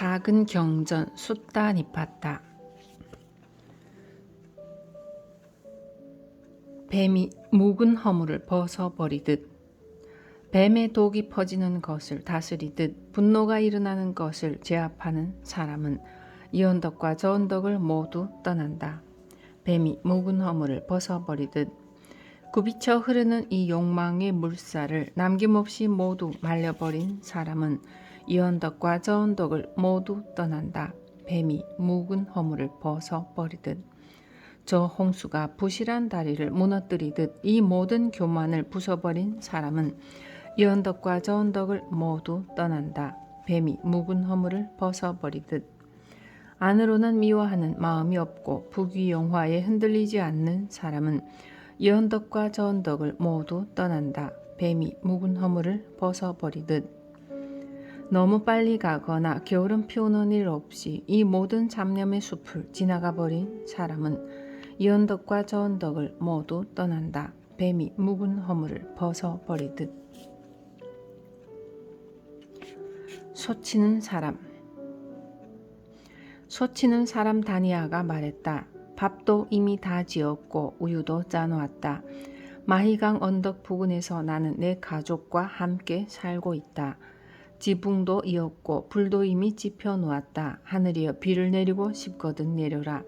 작은 경전 숫다 니팠다. 뱀이 묵은 허물을 벗어버리듯 뱀의 독이 퍼지는 것을 다스리듯 분노가 일어나는 것을 제압하는 사람은 이 언덕과 저 언덕을 모두 떠난다. 뱀이 묵은 허물을 벗어버리듯 굽이쳐 흐르는 이 욕망의 물살을 남김없이 모두 말려버린 사람은 이 언덕과 저 언덕을 모두 떠난다. 뱀이 묵은 허물을 벗어버리듯 저 홍수가 부실한 다리를 무너뜨리듯 이 모든 교만을 부숴버린 사람은 이 언덕과 저 언덕을 모두 떠난다. 뱀이 묵은 허물을 벗어버리듯 안으로는 미워하는 마음이 없고 부귀영화에 흔들리지 않는 사람은 이 언덕과 저 언덕을 모두 떠난다. 뱀이 묵은 허물을 벗어버리듯 너무 빨리 가거나 게으름 피우는 일 없이 이 모든 잡념의 숲을 지나가 버린 사람은 이 언덕과 저 언덕을 모두 떠난다. 뱀이 묵은 허물을 벗어버리듯 소치는 사람 소치는 사람 다니아가 말했다. 밥도 이미 다 지었고 우유도 짜놓았다. 마희강 언덕 부근에서 나는 내 가족과 함께 살고 있다. 지붕도 이었고 불도 이미 지펴 놓았다. 하늘이여 비를 내리고 싶거든 내려라.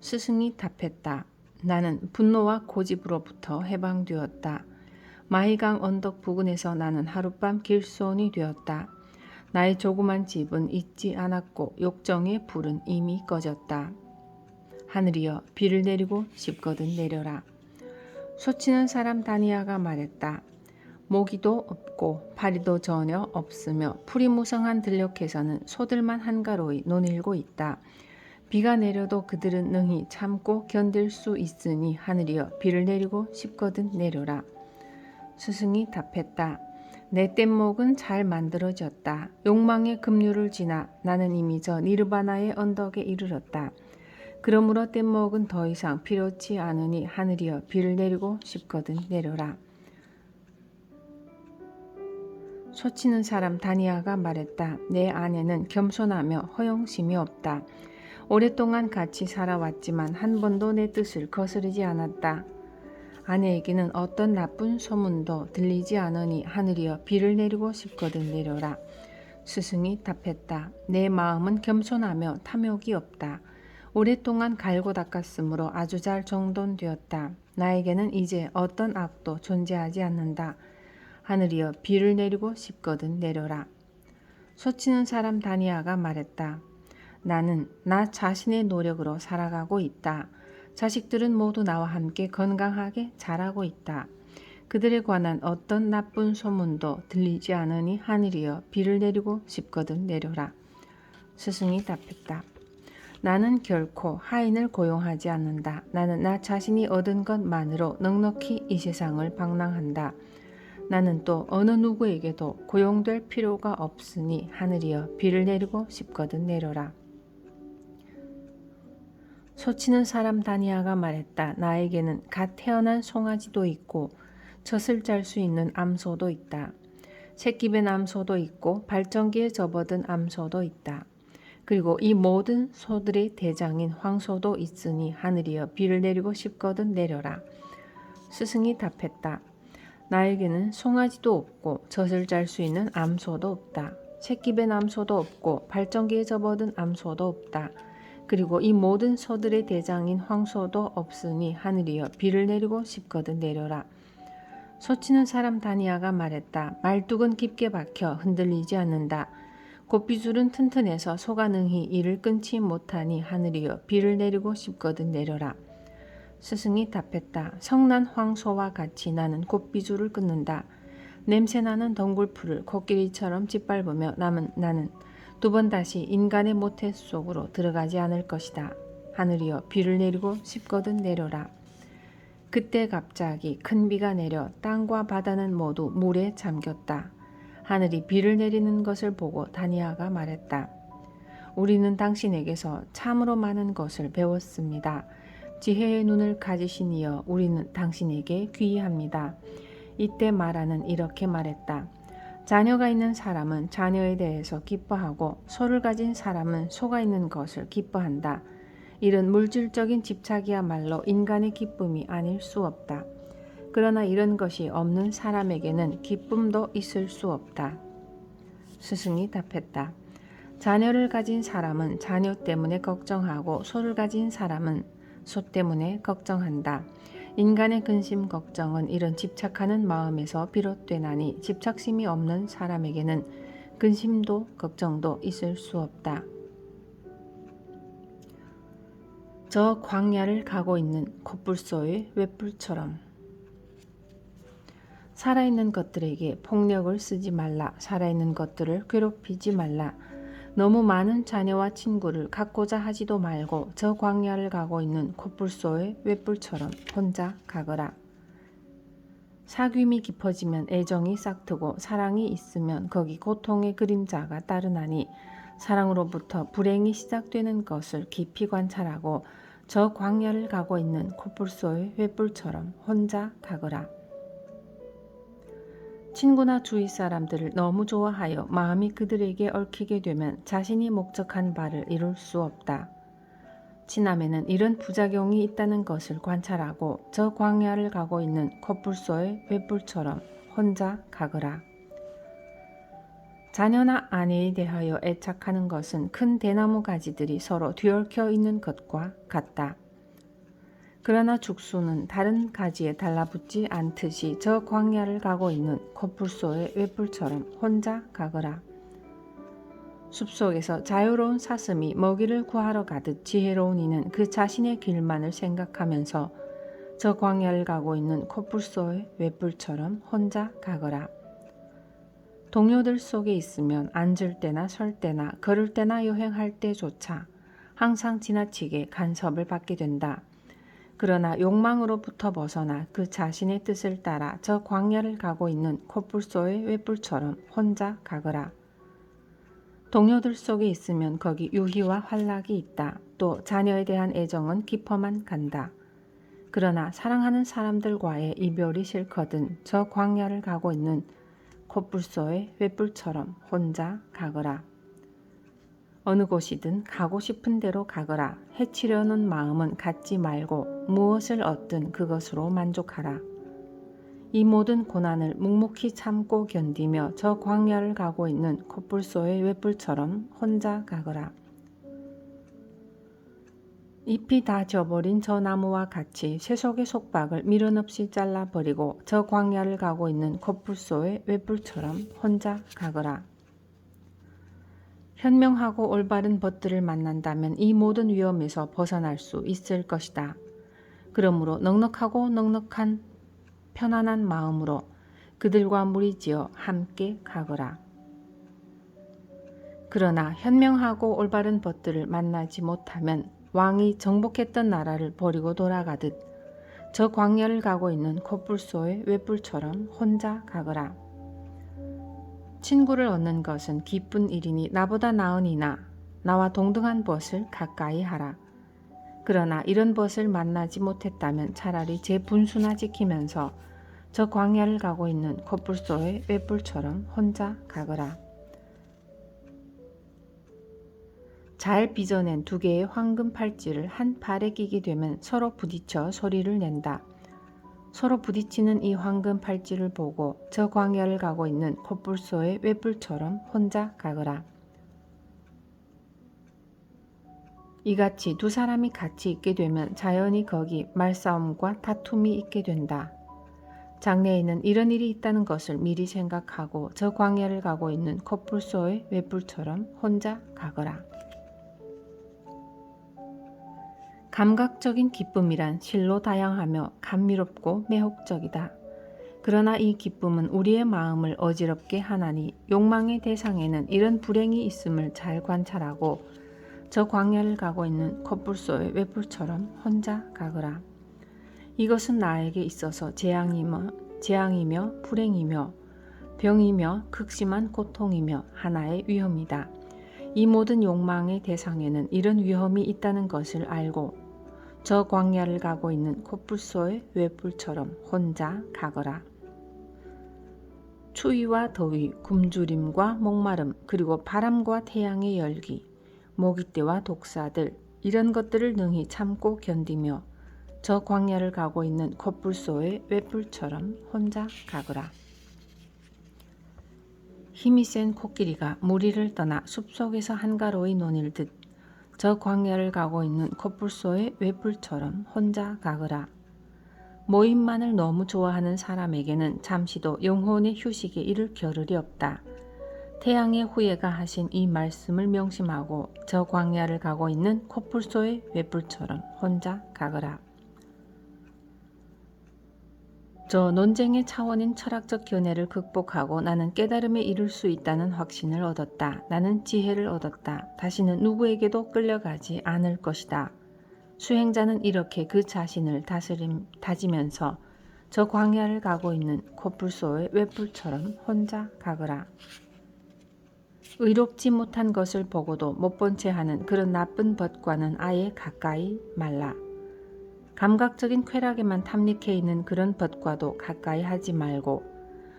스승이 답했다. 나는 분노와 고집으로부터 해방되었다. 마이강 언덕 부근에서 나는 하룻밤 길손이 되었다. 나의 조그만 집은 잊지 않았고 욕정의 불은 이미 꺼졌다. 하늘이여 비를 내리고 싶거든 내려라. 소치는 사람 다니아가 말했다. 모기도 없고 파리도 전혀 없으며 풀이 무성한 들녘에서는 소들만 한가로이 논일고 있다. 비가 내려도 그들은 능히 참고 견딜 수 있으니 하늘이여 비를 내리고 싶거든 내려라. 스승이 답했다. 내 뗏목은 잘 만들어졌다. 욕망의 급류를 지나 나는 이미 저 니르바나의 언덕에 이르렀다. 그러므로 뗏목은 더 이상 필요치 않으니 하늘이여 비를 내리고 싶거든 내려라. 소치는 사람 다니아가 말했다. 내 아내는 겸손하며 허영심이 없다. 오랫동안 같이 살아왔지만 한 번도 내 뜻을 거스르지 않았다. 아내에게는 어떤 나쁜 소문도 들리지 않으니 하늘이여 비를 내리고 싶거든 내려라. 스승이 답했다. 내 마음은 겸손하며 탐욕이 없다. 오랫동안 갈고 닦았으므로 아주 잘 정돈되었다. 나에게는 이제 어떤 악도 존재하지 않는다. 하늘이여 비를 내리고 싶거든 내려라. 소치는 사람 다니아가 말했다. 나는 나 자신의 노력으로 살아가고 있다. 자식들은 모두 나와 함께 건강하게 자라고 있다. 그들에 관한 어떤 나쁜 소문도 들리지 않으니 하늘이여 비를 내리고 싶거든 내려라. 스승이 답했다. 나는 결코 하인을 고용하지 않는다. 나는 나 자신이 얻은 것만으로 넉넉히 이 세상을 방랑한다. 나는 또 어느 누구에게도 고용될 필요가 없으니 하늘이여 비를 내리고 싶거든 내려라. 소치는 사람 다니아가 말했다. 나에게는 갓 태어난 송아지도 있고 젖을 짤 수 있는 암소도 있다. 새끼벤 암소도 있고 발전기에 접어든 암소도 있다. 그리고 이 모든 소들의 대장인 황소도 있으니 하늘이여 비를 내리고 싶거든 내려라. 스승이 답했다. 나에게는 송아지도 없고 젖을 짤수 있는 암소도 없다. 새끼벤 암소도 없고 발전기에 접어든 암소도 없다. 그리고 이 모든 소들의 대장인 황소도 없으니 하늘이여 비를 내리고 싶거든 내려라. 소치는 사람 다니아가 말했다. 말뚝은 깊게 박혀 흔들리지 않는다. 곱비줄은 튼튼해서 소가 능히 이를 끊지 못하니 하늘이여 비를 내리고 싶거든 내려라. 스승이 답했다. 성난 황소와 같이 나는 곱비줄을 끊는다. 냄새나는 덩굴풀을 코끼리처럼 짓밟으며 남은 나는 두 번 다시 인간의 모태 속으로 들어가지 않을 것이다. 하늘이여 비를 내리고 싶거든 내려라. 그때 갑자기 큰 비가 내려 땅과 바다는 모두 물에 잠겼다. 하늘이 비를 내리는 것을 보고 다니아가 말했다. 우리는 당신에게서 참으로 많은 것을 배웠습니다. 지혜의 눈을 가지신 이여 우리는 당신에게 귀의합니다. 이때 마라는 이렇게 말했다. 자녀가 있는 사람은 자녀에 대해서 기뻐하고 소를 가진 사람은 소가 있는 것을 기뻐한다. 이런 물질적인 집착이야말로 인간의 기쁨이 아닐 수 없다. 그러나 이런 것이 없는 사람에게는 기쁨도 있을 수 없다. 스승이 답했다. 자녀를 가진 사람은 자녀 때문에 걱정하고 소를 가진 사람은 소 때문에 걱정한다. 인간의 근심 걱정은 이런 집착하는 마음에서 비롯되나니 집착심이 없는 사람에게는 근심도 걱정도 있을 수 없다. 저 광야를 가고 있는 콧불소의 웹불처럼 살아있는 것들에게 폭력을 쓰지 말라. 살아있는 것들을 괴롭히지 말라. 너무 많은 자녀와 친구를 갖고자 하지도 말고 저 광야를 가고 있는 콧불소의 웹불처럼 혼자 가거라. 사귐이 깊어지면 애정이 싹트고 사랑이 있으면 거기 고통의 그림자가 따르나니 사랑으로부터 불행이 시작되는 것을 깊이 관찰하고 저 광야를 가고 있는 콧불소의 횃불처럼 혼자 가거라. 친구나 주위 사람들을 너무 좋아하여 마음이 그들에게 얽히게 되면 자신이 목적한 바를 이룰 수 없다. 친함에는 이런 부작용이 있다는 것을 관찰하고 저 광야를 가고 있는 콧불소의 횃불처럼 혼자 가거라. 자녀나 아내에 대하여 애착하는 것은 큰 대나무 가지들이 서로 뒤얽혀 있는 것과 같다. 그러나 죽수는 다른 가지에 달라붙지 않듯이 저 광야를 가고 있는 콧불소의 웹불처럼 혼자 가거라. 숲속에서 자유로운 사슴이 먹이를 구하러 가듯 지혜로운 이는 그 자신의 길만을 생각하면서 저 광야를 가고 있는 콧불소의 웹불처럼 혼자 가거라. 동료들 속에 있으면 앉을 때나 설 때나 걸을 때나 여행할 때조차 항상 지나치게 간섭을 받게 된다. 그러나 욕망으로부터 벗어나 그 자신의 뜻을 따라 저 광야를 가고 있는 콧불소의 횃불처럼 혼자 가거라. 동료들 속에 있으면 거기 유희와 환락이 있다. 또 자녀에 대한 애정은 깊어만 간다. 그러나 사랑하는 사람들과의 이별이 싫거든 저 광야를 가고 있는 콧불소의 횃불처럼 혼자 가거라. 어느 곳이든 가고 싶은 대로 가거라. 해치려는 마음은 갖지 말고 무엇을 얻든 그것으로 만족하라. 이 모든 고난을 묵묵히 참고 견디며 저 광야를 가고 있는 콧불소의 횃불처럼 혼자 가거라. 잎이 다 져버린 저 나무와 같이 쇠속의 속박을 미련 없이 잘라버리고 저 광야를 가고 있는 콧불소의 횃불처럼 혼자 가거라. 현명하고 올바른 벗들을 만난다면 이 모든 위험에서 벗어날 수 있을 것이다. 그러므로 넉넉하고 넉넉한 편안한 마음으로 그들과 무리지어 함께 가거라. 그러나 현명하고 올바른 벗들을 만나지 못하면 왕이 정복했던 나라를 버리고 돌아가듯 저 광야를 가고 있는 콧불소의 웹불처럼 혼자 가거라. 친구를 얻는 것은 기쁜 일이니 나보다 나으니나 나와 동등한 벗을 가까이 하라. 그러나 이런 벗을 만나지 못했다면 차라리 제 분수나 지키면서 저 광야를 가고 있는 콧불소의 횃불처럼 혼자 가거라. 잘 빚어낸 두 개의 황금 팔찌를 한 팔에 끼게 되면 서로 부딪혀 소리를 낸다. 서로 부딪히는 이 황금 팔찌를 보고 저 광야를 가고 있는 콧불소의 횃불처럼 혼자 가거라. 이같이 두 사람이 같이 있게 되면 자연히 거기 말싸움과 다툼이 있게 된다. 장래에는 이런 일이 있다는 것을 미리 생각하고 저 광야를 가고 있는 콧불소의 횃불처럼 혼자 가거라. 감각적인 기쁨이란 실로 다양하며 감미롭고 매혹적이다. 그러나 이 기쁨은 우리의 마음을 어지럽게 하나니 욕망의 대상에는 이런 불행이 있음을 잘 관찰하고 저 광야를 가고 있는 콧불소의 횃불처럼 혼자 가거라. 이것은 나에게 있어서 재앙이며, 재앙이며 불행이며 병이며 극심한 고통이며 하나의 위험이다. 이 모든 욕망의 대상에는 이런 위험이 있다는 것을 알고 저 광야를 가고 있는 콧불소의 횃불처럼 혼자 가거라. 추위와 더위, 굶주림과 목마름, 그리고 바람과 태양의 열기, 모기떼와 독사들 이런 것들을 능히 참고 견디며 저 광야를 가고 있는 콧불소의 웹불처럼 혼자 가거라. 힘이 센 코끼리가 무리를 떠나 숲속에서 한가로이 논일 듯 저 광야를 가고 있는 콧불소의 웹불처럼 혼자 가거라. 모임만을 너무 좋아하는 사람에게는 잠시도 영혼의 휴식에 이를 겨를이 없다. 태양의 후예가 하신 이 말씀을 명심하고 저 광야를 가고 있는 코뿔소의 웹불처럼 혼자 가거라. 저 논쟁의 차원인 철학적 견해를 극복하고 나는 깨달음에 이를 수 있다는 확신을 얻었다. 나는 지혜를 얻었다. 다시는 누구에게도 끌려가지 않을 것이다. 수행자는 이렇게 그 자신을 다스림 다지면서 저 광야를 가고 있는 코뿔소의 웹불처럼 혼자 가거라. 의롭지 못한 것을 보고도 못 본 채 하는 그런 나쁜 벗과는 아예 가까이 말라. 감각적인 쾌락에만 탐닉해 있는 그런 벗과도 가까이 하지 말고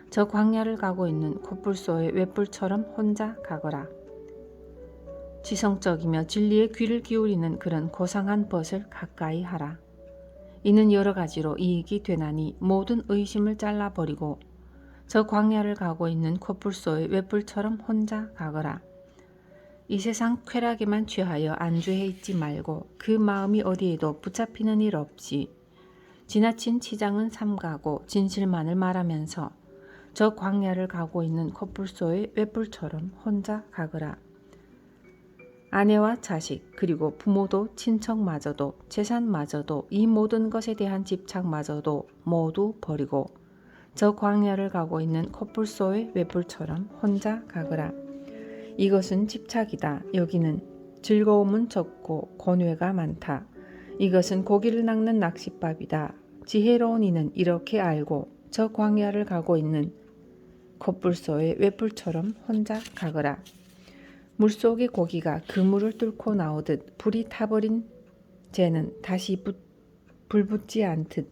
저 광야를 가고 있는 코뿔소의 웹불처럼 혼자 가거라. 지성적이며 진리에 귀를 기울이는 그런 고상한 벗을 가까이 하라. 이는 여러 가지로 이익이 되나니 모든 의심을 잘라버리고 저 광야를 가고 있는 코뿔소의 웹불처럼 혼자 가거라. 이 세상 쾌락에만 취하여 안주해 있지 말고 그 마음이 어디에도 붙잡히는 일 없이 지나친 치장은 삼가고 진실만을 말하면서 저 광야를 가고 있는 코뿔소의 웹불처럼 혼자 가거라. 아내와 자식 그리고 부모도 친척마저도 재산마저도 이 모든 것에 대한 집착마저도 모두 버리고 저 광야를 가고 있는 코뿔소의 웹불처럼 혼자 가거라. 이것은 집착이다. 여기는 즐거움은 적고 권외가 많다. 이것은 고기를 낚는 낚싯밥이다. 지혜로운 이는 이렇게 알고 저 광야를 가고 있는 콧불소의 웹불처럼 혼자 가거라. 물속의 고기가 그물을 뚫고 나오듯 불이 타버린 쟤는 다시 붙, 불 붙지 않듯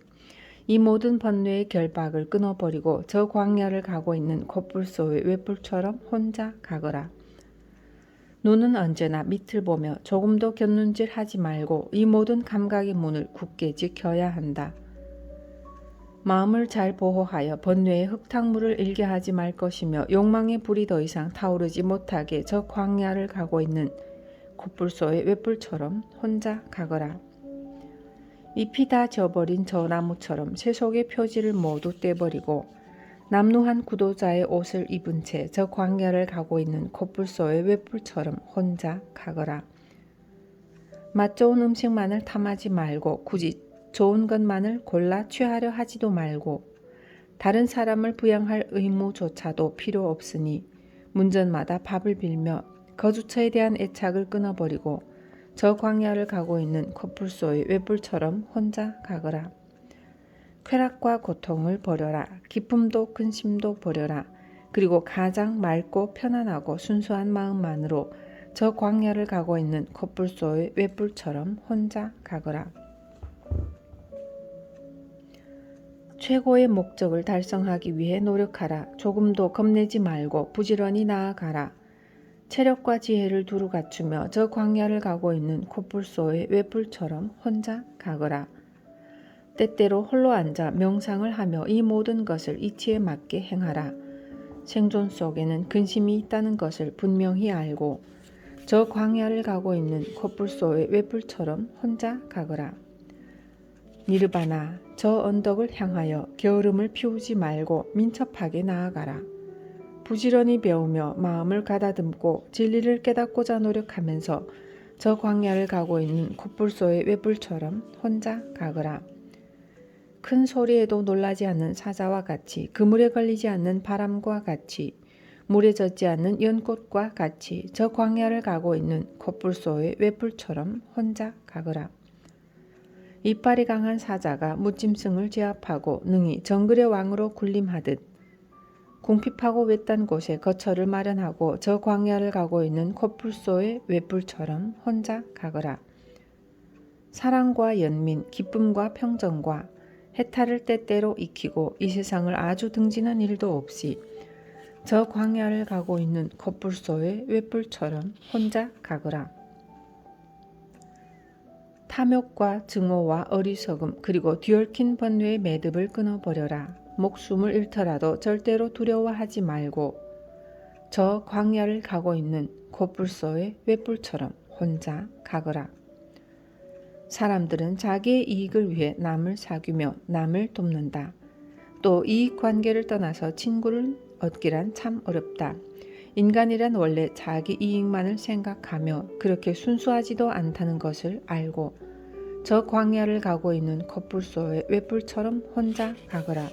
이 모든 번뇌의 결박을 끊어버리고 저 광야를 가고 있는 콧불소의 웹불처럼 혼자 가거라. 눈은 언제나 밑을 보며 조금도 곁눈질 하지 말고 이 모든 감각의 문을 굳게 지켜야 한다. 마음을 잘 보호하여 번뇌의 흙탕물을 일게 하지 말 것이며 욕망의 불이 더 이상 타오르지 못하게 저 광야를 가고 있는 콧불소의 웹불처럼 혼자 가거라. 잎이 다 져버린 저 나무처럼 세속의 표지를 모두 떼버리고 남루한 구도자의 옷을 입은 채 저 광야를 가고 있는 콧불소의 웹불처럼 혼자 가거라. 맛 좋은 음식만을 탐하지 말고 굳이 좋은 것만을 골라 취하려 하지도 말고 다른 사람을 부양할 의무조차도 필요 없으니 문전마다 밥을 빌며 거주처에 대한 애착을 끊어버리고 저 광야를 가고 있는 코뿔소의 웹불처럼 혼자 가거라. 쾌락과 고통을 버려라. 기쁨도 근심도 버려라. 그리고 가장 맑고 편안하고 순수한 마음만으로 저 광야를 가고 있는 코뿔소의 웹불처럼 혼자 가거라. 최고의 목적을 달성하기 위해 노력하라. 조금도 겁내지 말고 부지런히 나아가라. 체력과 지혜를 두루 갖추며 저 광야를 가고 있는 코뿔소의 웹불처럼 혼자 가거라. 때때로 홀로 앉아 명상을 하며 이 모든 것을 이치에 맞게 행하라. 생존 속에는 근심이 있다는 것을 분명히 알고 저 광야를 가고 있는 코뿔소의 웹불처럼 혼자 가거라. 니르바나 저 언덕을 향하여 게으름을 피우지 말고 민첩하게 나아가라. 부지런히 배우며 마음을 가다듬고 진리를 깨닫고자 노력하면서 저 광야를 가고 있는 콧불소의 외불처럼 혼자 가거라. 큰 소리에도 놀라지 않는 사자와 같이 그물에 걸리지 않는 바람과 같이 물에 젖지 않는 연꽃과 같이 저 광야를 가고 있는 콧불소의 외불처럼 혼자 가거라. 이빨이 강한 사자가 무짐승을 제압하고 능히 정글의 왕으로 군림하듯 궁핍하고 외딴 곳에 거처를 마련하고 저 광야를 가고 있는 코뿔소의 외뿔처럼 혼자 가거라. 사랑과 연민, 기쁨과 평정과 해탈을 때때로 익히고 이 세상을 아주 등지는 일도 없이 저 광야를 가고 있는 겉불소의 횃불처럼 혼자 가거라. 탐욕과 증오와 어리석음 그리고 뒤얽힌 번뇌의 매듭을 끊어버려라. 목숨을 잃더라도 절대로 두려워하지 말고 저 광야를 가고 있는 겉불소의 횃불처럼 혼자 가거라. 사람들은 자기의 이익을 위해 남을 사귀며 남을 돕는다. 또 이익 관계를 떠나서 친구를 얻기란 참 어렵다. 인간이란 원래 자기 이익만을 생각하며 그렇게 순수하지도 않다는 것을 알고 저 광야를 가고 있는 겉불소의 횃불처럼 혼자 가거라.